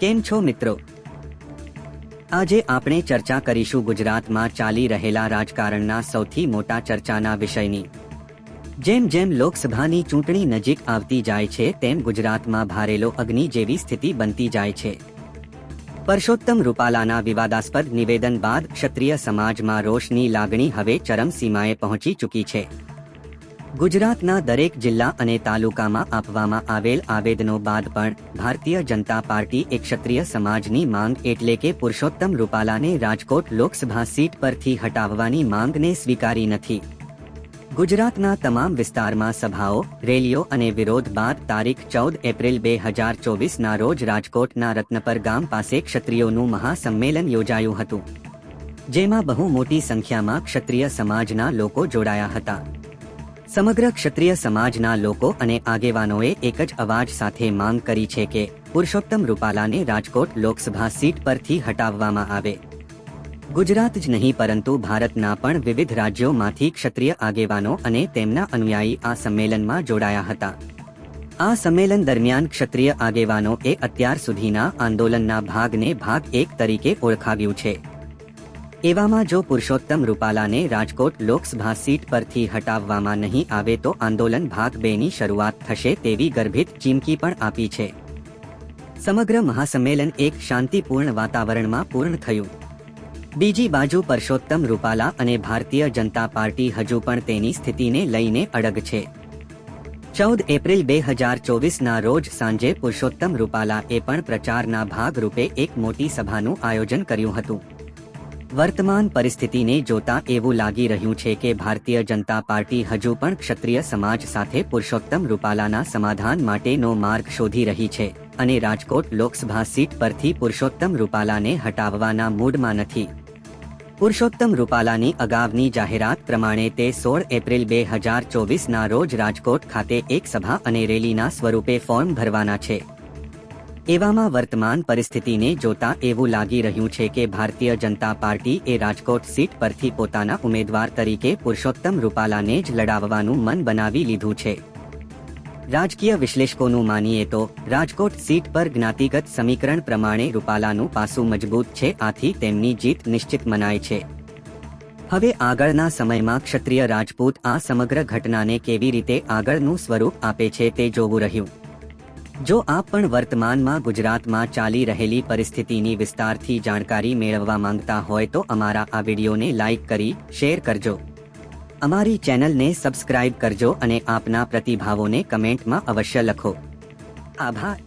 કેમ છો મિત્રો? આજે આપણે ચર્ચા કરીશું ગુજરાતમાં ચાલી રહેલા રાજકારણના સૌથી મોટા ચર્ચાના વિષયની. જેમ જેમ લોકસભાની ચૂંટણી નજીક આવતી જાય છે, તેમ ગુજરાતમાં ભારેલો અગ્નિ જેવી સ્થિતિ બનતી જાય છે. પરસોત્તમ રૂપાલાના વિવાદાસ્પદ નિવેદન બાદ ક્ષત્રિય સમાજમાં રોષની લાગણી હવે ચરમસીમાએ પહોંચી ચૂકી છે. ગુજરાતના દરેક જિલ્લા અને તાલુકામાં આપવામાં આવેલ આવેદનો બાદ પણ ભારતીય જનતા પાર્ટી એક ક્ષત્રિય સમાજની માંગ એટલે કે પુરુષોત્તમ રૂપાલાને રાજકોટ લોકસભા સીટ પરથી હટાવવાની માંગને સ્વીકારી નથી. ગુજરાતના તમામ વિસ્તારમાં સભાઓ, રેલીઓ અને વિરોધ બાદ તારીખ ચૌદ એપ્રિલ બે હજાર ચોવીસના રોજ રાજકોટના રત્નપર ગામ પાસે ક્ષત્રિયોનું મહાસંમેલન યોજાયું હતું. જેમાં બહુ મોટી સંખ્યામાં ક્ષત્રિય સમાજના લોકો જોડાયા હતા. સમગ્ર ક્ષત્રિય સમાજના લોકો અને આગેવાનોએ એક જ અવાજ સાથે માંગ કરી છે કે પુરુષોત્તમ રૂપાલાને રાજકોટ લોકસભા સીટ પરથી હટાવવામાં આવે. ગુજરાત જ નહીં, પરંતુ ભારતના પણ વિવિધ રાજ્યોમાંથી ક્ષત્રિય આગેવાનો અને તેમના અનુયાયી આ સંમેલનમાં જોડાયા હતા. આ સંમેલન દરમિયાન ક્ષત્રિય આગેવાનોએ અત્યાર સુધીના આંદોલનના ભાગને ભાગ એક તરીકે ઓળખાવ્યું છે. એવામાં જો પુરુષોત્તમ રૂપાલાને રાજકોટ લોકસભા સીટ પરથી હટાવવામાં નહીં આવે તો આંદોલન ભાગ બેની શરૂઆત થશે તેવી ગર્ભિત ચીમકી પણ આપી છે. સમગ્ર મહાસંમેલન એક શાંતિપૂર્ણ વાતાવરણમાં પૂર્ણ થયું. બીજી બાજુ પરસોત્તમ રૂપાલા અને ભારતીય જનતા પાર્ટી હજુ પણ તેની સ્થિતિને લઈને અડગ છે. ચૌદ એપ્રિલ બે હજાર ચોવીસના રોજ સાંજે પુરુષોત્તમ રૂપાલાએ પણ પ્રચારના ભાગરૂપે એક મોટી સભાનું આયોજન કર્યું હતું. વર્તમાન પરિસ્થિતિને જોતા એવું લાગી રહ્યું છે કે ભારતીય જનતા પાર્ટી હજુ પણ ક્ષત્રિય સમાજ સાથે પુરુષોત્તમ રૂપાલાના સમાધાન માટેનો માર્ગ શોધી રહી છે અને રાજકોટ લોકસભા સીટ પરથી પુરુષોત્તમ રૂપાલાને હટાવવાના મૂડમાં નથી. પુરુષોત્તમ રૂપાલાની અગાઉની જાહેરાત પ્રમાણે તે સોળ એપ્રિલ બે હજાર ચોવીસના રોજ રાજકોટ ખાતે એક સભા અને રેલીના સ્વરૂપે ફોર્મ ભરવાના છે. એવામાં વર્તમાન પરિસ્થિતિને જોતા એવું લાગી રહ્યું છે કે ભારતીય જનતા પાર્ટી એ રાજકોટ સીટ પરથી પોતાના ઉમેદવાર તરીકે પુરુષોત્તમ રૂપાલાને જ લડાવવાનું મન બનાવી લીધું છે. રાજકીય વિશ્લેષકોનું માનીએ તો, રાજકોટ સીટ પર જ્ઞાતિગત સમીકરણ પ્રમાણે રૂપાલાનું પાસું મજબૂત છે, આથી તેમની જીત નિશ્ચિત મનાય છે. હવે આગળના સમયમાં ક્ષત્રિય રાજપૂત આ સમગ્ર ઘટનાને કેવી રીતે આગળનું સ્વરૂપ આપે છે તે જોવું રહ્યું. જો આપ પણ વર્તમાનમાં ગુજરાતમાં ચાલી રહેલી પરિસ્થિતિની વિસ્તારથી જાણકારી મેળવવા માંગતા હોય તો અમારા આ વિડીયોને લાઇક કરી, શેર કરજો. અમારી ચેનલને સબસ્ક્રાઇબ કરજો અને આપના પ્રતિભાવોને કમેન્ટમાં અવશ્ય લખો. આભાર.